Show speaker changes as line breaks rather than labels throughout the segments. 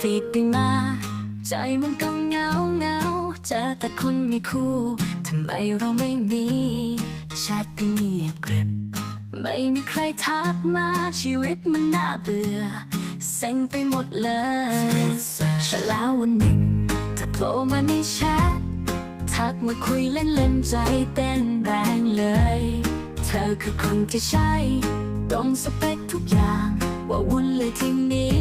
ฟีดไปมา ใจมันก็เหงาเหงาเจอแต่คนมีคู่ทำไมเราไม่มีแชทก็เงียบกริบไม่มีใครทักมาชีวิตมันน่าเบื่อเซ็งไปหมดเลยแต่แล้ววันหนึ่งเธอโผล่มาในแชททักมาคุยเล่นเล่นใจเต้นแรงเลย เธอคือคนที่ใช่ตรงสเปคทุกอย่าง ว่าวุ่นเลยทีนี้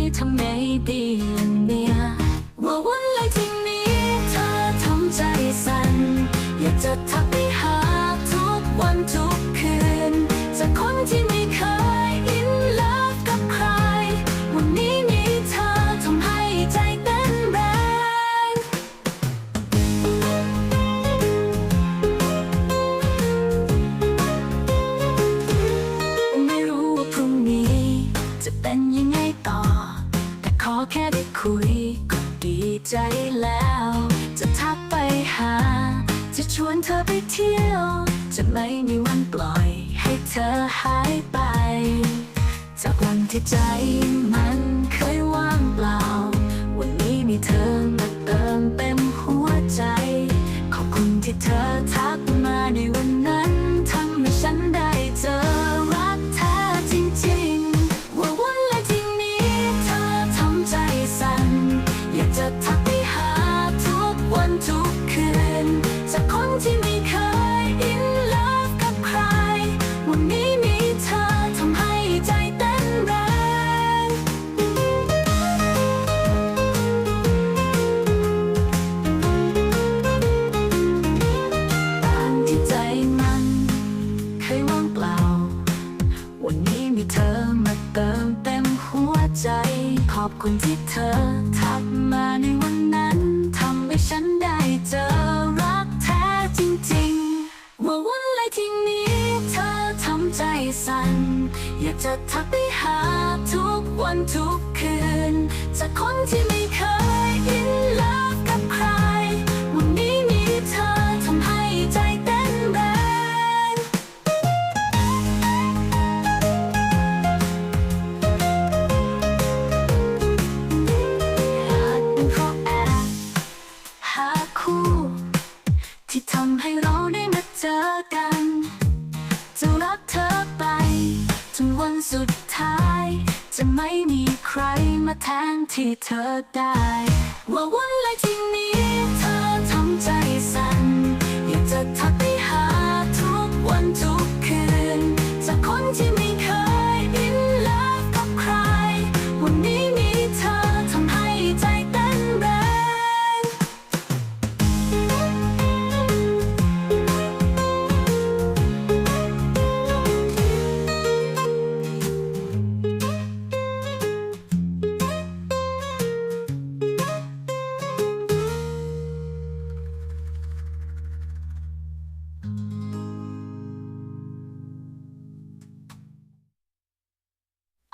ต่อ แต่ขอแค่ได้คุยก็ดีใจแล้ว จะทักไปหา จะชวนเธอไปเที่ยว จะไม่มีวันปล่อยให้เธอหายไป จากวันที่ใจมันเคยว่างเปล่า วันนี้มีเธอมาเติมเต็มหัวใจ ขอบคุณที่เธอทักมาในวัน ที่ไม่เคยอินเลิฟกับใคร วันนี้มีเธอทำให้ใจเต้นแรง ตามที่ใจมัน เคยว่างเปล่า วันนี้มีเธอมาเติมเต็มหัวใจ ขอบคุณที่เธอทักมาในวันนั้น ทุกวันทุกคืน จากคนที่ไม่เคยอินเลิฟกับใคร วันนี้มีเธอทำให้ใจเต้นแรง อาจเป็นเพราะแอบหาคู่ ที่ทำให้เราได้มาเจอกัน วันสุดท้าย จะไม่มีใครมาแทนที่เธอได้ ว่าวันอะไรที่นี้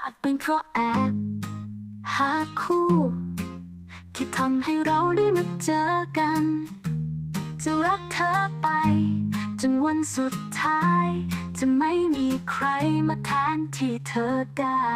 อาจเป็นเพราะแอบหาคู่ที่ทำให้เราได้มาเจอกัน จะรักเธอไป จนวันสุดท้าย จะไม่มีใครมาแทนที่เธอได้